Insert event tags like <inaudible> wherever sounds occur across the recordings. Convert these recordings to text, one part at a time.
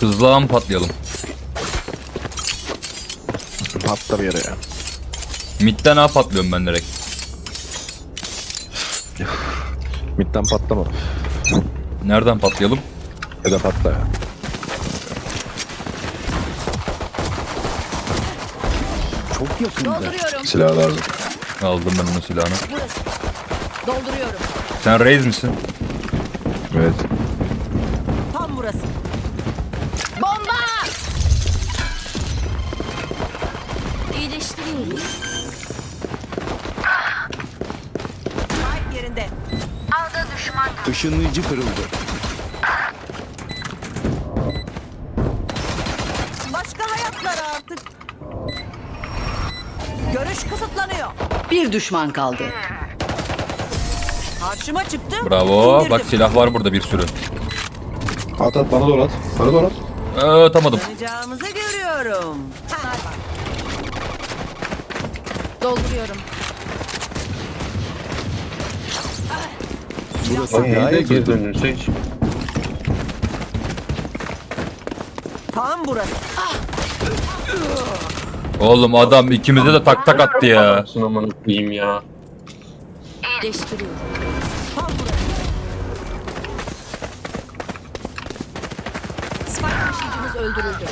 Hızlı an patlayalım. Patla bir yere ya. Midden A patlıyorum ben direkt. Midden patlama. Nereden patlayalım? Ya da patla ya. Çok yakında. Dolduruyorum. Silah lazım. Aldım ben onun silahını. Burası. Dolduruyorum. Sen Raze misin? Evet. Işınlayıcı kırıldı. Başka hayatlar artık. Görüş kısıtlanıyor. Bir düşman kaldı. Karşıma çıktı. Bravo. indirdim. Bak silah var burada bir sürü. At at bana doğru at. Bana doğru at. Ee, atamadım. Yanacağımızı görüyorum. Dolduruyorum. Burası Ay, gayet geri dönün Seç. Tam burası. Oğlum adam ikimize de tak tak attı ya. Aman koyayım ya. Değiştiriyorum. Tam burası. Spike taşıyıcımız öldürüldü.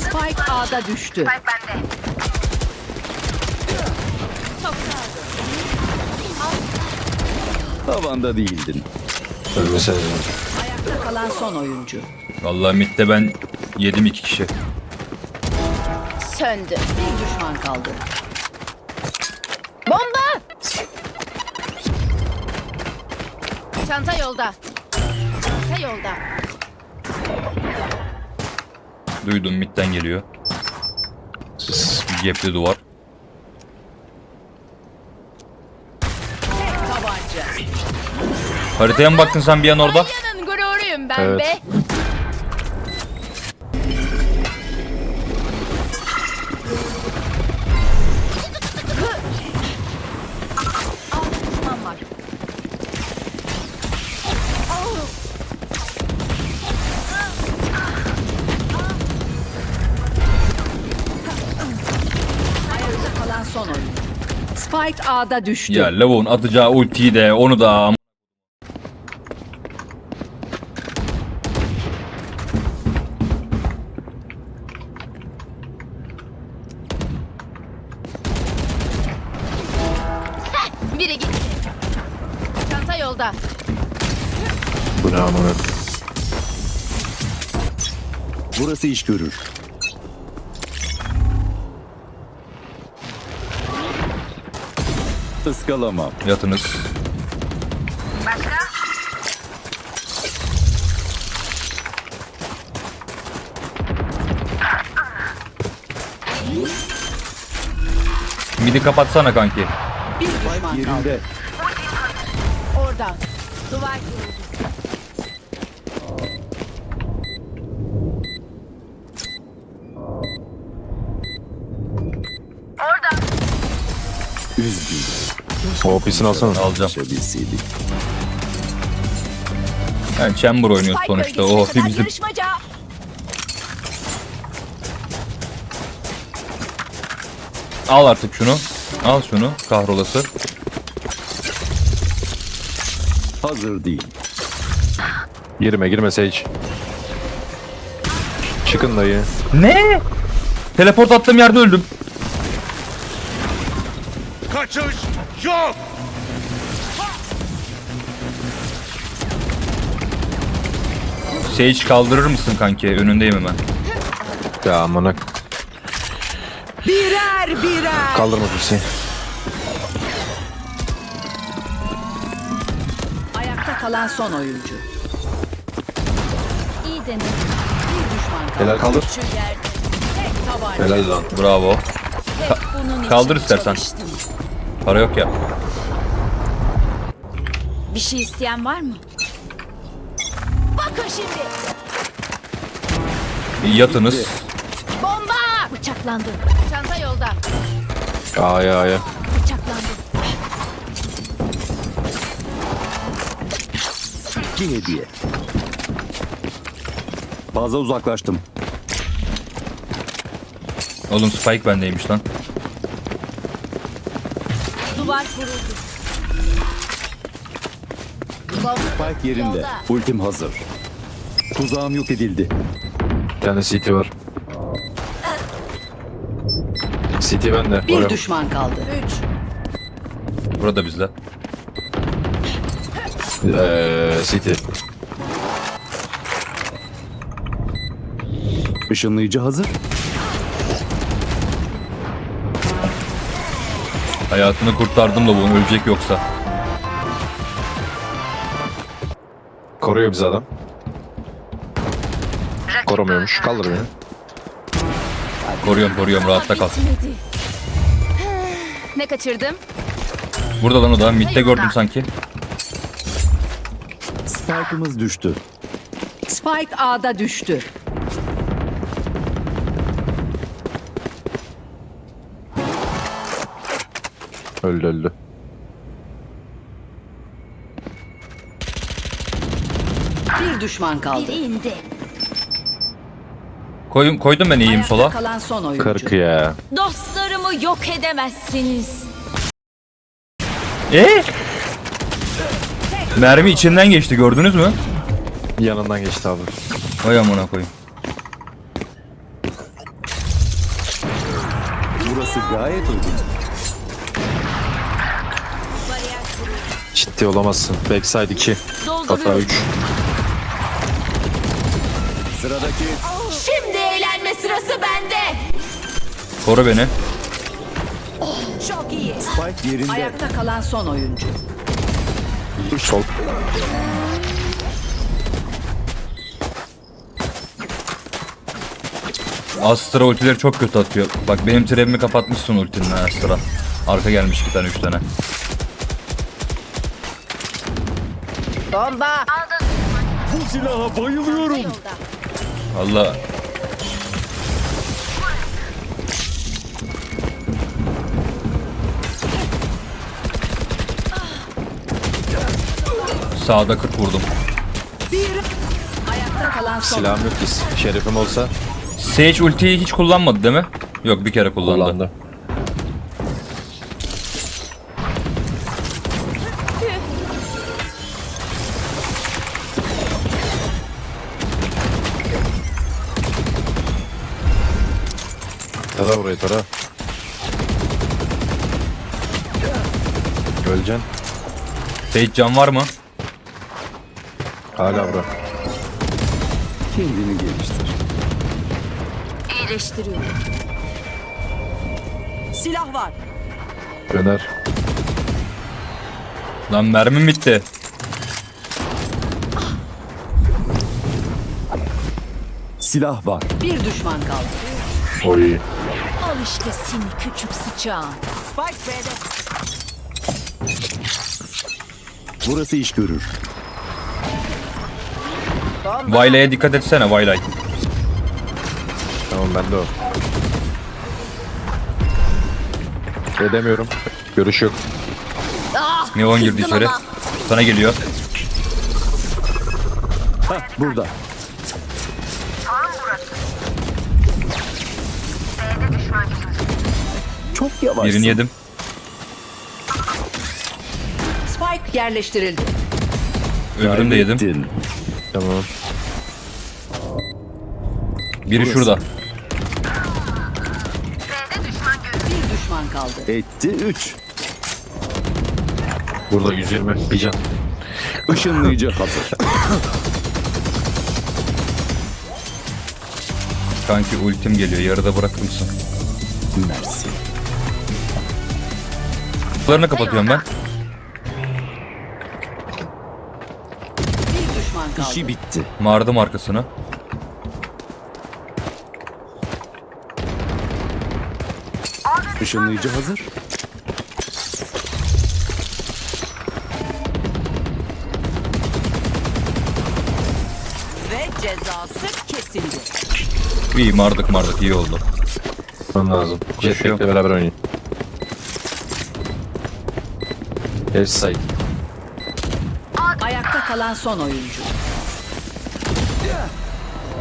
Spike A'da düştü. Tavanda değildin. Ölmese. Ayakta kalan son oyuncu. Vallahi midde ben yedim iki kişi. Söndü. Bir düşman kaldı. Bomba! Çanta yolda. Çanta yolda. Duydum midden geliyor. Gepli duvar. Tabanca. Haritaya mı baktın sen bir an orada? Yanın gururuyum ben Evet. be. Altı düşman var. Ayakta kalan son oyuncu. Spike A'da düştü. Ya lavuğun atacağı ultiyi de onu da Biri gitti. Çanta yolda. Bu ne amına. Burası iş görür. Iskalamam. yatınız. Midi kapatsana kanki. Bir düşman kaldı. Yerinde. Oradan. Duvar kırıldı. O pisini alsana. Alacağım. Yaşabilseydik. Yani Chamber oynuyoruz sonuçta. O bölgesine kadar bizim. Al artık şunu. Al şunu kahrolası. Hazır değil. Girme girme Sage. Çıkın dayı. Ne? Teleport attığım yerde öldüm. Kaçış yok. Sage kaldırır mısın kanki? Önündeyim hemen. Ya amına. Birer birer. Kaldırma kimseyi. Ayakta kalan son oyuncu. İyi denir. Bir düşman kaldı. Helal kaldır. Şu yerde. Tek tabanca. Helal lan. Bravo. Bunun için kaldır istersen. çalıştım. Para yok ya. Bir şey isteyen var mı? Bakın şimdi. Yatınız. Bomba! Bıçaklandı. Çanta yolda. A'ya A'ya. Bıçaklandı. İki hediye. Fazla uzaklaştım. Oğlum Spike bendeymiş lan. Bomba Spike yerinde. Yolda. Ultim hazır. Tuzağım yok edildi. Bir tane CT var. CT bende. Bir Oraya- düşman kaldı. Üç. Burada bizde. Eee CT. Işınlayıcı hazır. Hayatını kurtardım da bu ölecek yoksa. Koruyor bizi adam. Korumuyormuş. Kaldır beni. Koruyorum koruyorum rahatta kal. Bitmedi. Ne kaçırdım? Burada lan o da. Mid'de gördüm sanki. Spike'ımız düştü. Spike A'da düştü. Öldü öldü. Bir düşman kaldı. Biri indi. Koyum, koydum ben iyiyim Ayakta sola. kalan son oyuncu. 40 ya. Dostlarımı yok edemezsiniz. Eee? Mermi içinden geçti gördünüz mü? Yanından geçti abi. Vay amına koyayım. Burası gayet uygun. Ciddi olamazsın. Backside 2. Hatta Dolduruyorum. 3. Sıradaki Şimdi eğlenme sırası bende. Koru beni. Çok iyi. Spike yerinde. Ayakta kalan son oyuncu. Sol. Astra ultileri çok kötü atıyor. Bak benim trebimi kapatmışsın ultinle Astra. Arka gelmiş iki tane üç tane. Bomba. Bu silaha bayılıyorum. Valla. Sağda 40 vurdum. Ayakta kalan son Silahım yok ki. Şerifim olsa Sage ultiyi hiç kullanmadı değil mi? Yok bir kere kullandı. kullandı. Tara burayı tara. Öleceksin. Sage can var mı? Hala bura. Kendini geliştir. İyileştiriyorum. Silah var. Döner. Lan mermim bitti. Silah var. Bir düşman kaldı. Oy. Al işte seni küçük sıçağın. Spike B'de. Burası iş görür. Vayla'ya dikkat etsene Vaylay. Tamam bende o. Edemiyorum. Görüş yok. Ah, Neon girdi kızdım içeri. ama. Sana geliyor. Burada. Çok yavaşsın. Birini yedim. Spike yerleştirildi. Öbürünü de yedim. Kaybettin. Tamam. Biri Burası. şurada. Bir düşman kaldı. Etti 3. Burada 120. Bir can. Işınlayıcı hazır. Kanki ultim geliyor. Yarıda bırakır mısın? Mersi. Kapılarını kapatıyorum ben. Bir düşman kaldı. İşi bitti. Mardım arkasını. Işınlayıcı hazır. Ve cezası kesildi. İyi mardık mardık iyi oldu. Tutmam lazım. Koşuyor. Jetpack'le beraber oynayın. Ev side. Ayakta kalan son oyuncu.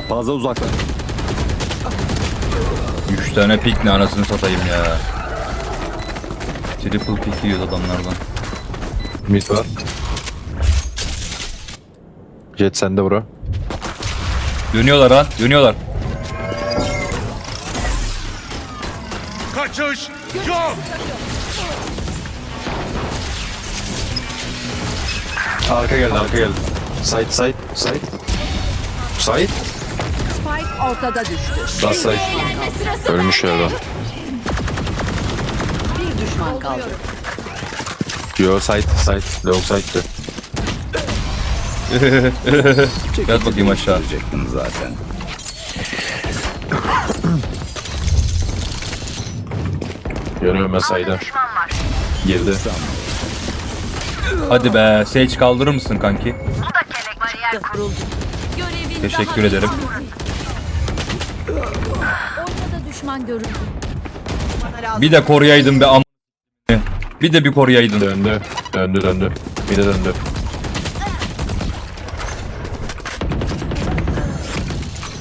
Fazla uzaklaş. 3 tane pik ne anasını satayım ya. Triple pick yiyoruz adamlardan. Mid var. Jet sende bro. Dönüyorlar ha, dönüyorlar. Kaçış yok. Arka geldi arka geldi. Side side side. Side. Spike ortada düştü. Last side. Ölmüş adam. Bir düşman kaldı. Yo side side. Long side'dı. Yat bakayım aşağı. Zaten. Görüyorum ben side'a. Girdi. Hadi be, Sage kaldırır mısın kanki? Teşekkür ederim. bitmedi. Ortada düşman görüldü. Bir de koruyaydın be am... Bir de bir koruyaydın. Döndü. Döndü döndü. Bir de döndü.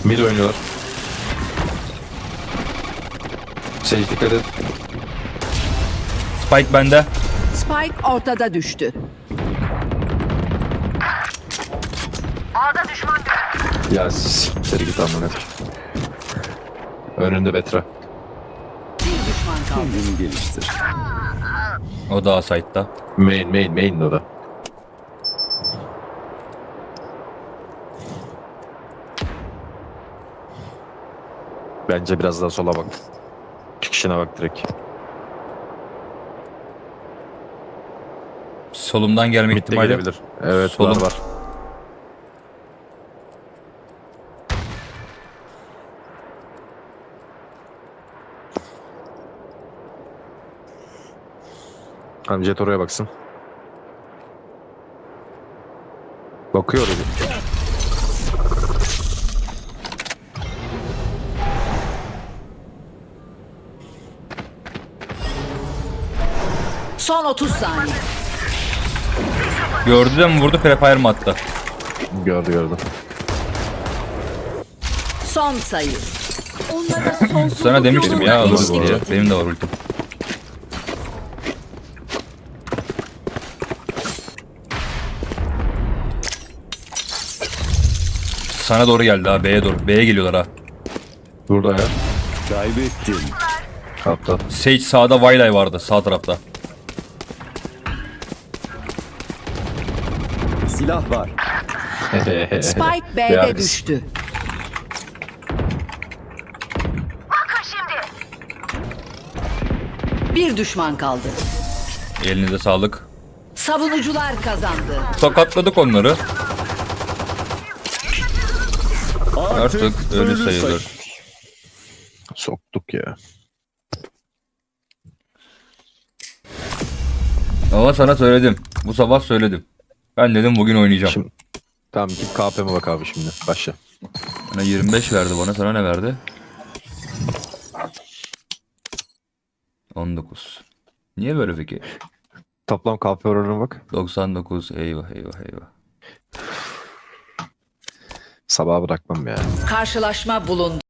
Mid oynuyorlar. Sage dikkat et. Spike bende. Spike ortada düştü. Ya siktir git amına. Önünde Betra. Bir düşman kaldı. Kendini geliştir. O da site'da. Main main main o da. Bence biraz daha sola bak. Çıkışına bak direkt. Solumdan gelme Mid de ihtimali. gelebilir. Evet Solum. var var. Tamam Jet oraya baksın. Bakıyor oraya. Son 30 saniye. Gördü de mi vurdu, prefire mi attı? Gördü gördü. Son sayı. Onlara sonsuzluk <laughs> Sana demiştim ya alırız eşlik diye. et. Benim de var ultim. Sana doğru geldi ha, B'ye doğru. B'ye geliyorlar ha. Burada ya. Kaybettin. Kaptan. Sage sağda, Vaylay vardı sağ tarafta. Silah var. <laughs> Spike B'de Yargıs. düştü. Bir düşman kaldı. Elinize sağlık. Savunucular kazandı. Tokatladık onları. Artık, Artık ölü sayılır. Soktuk ya. Ama sana söyledim. Bu sabah söyledim. Ben dedim bugün oynayacağım. Şimdi- Tamam git KP'me bak abi şimdi. Başla. Bana 25 verdi bana. Sana ne verdi? 19. Niye böyle peki? Toplam KP oranına bak. 99. Eyvah eyvah eyvah. Sabaha bırakmam ya. Karşılaşma bulundu.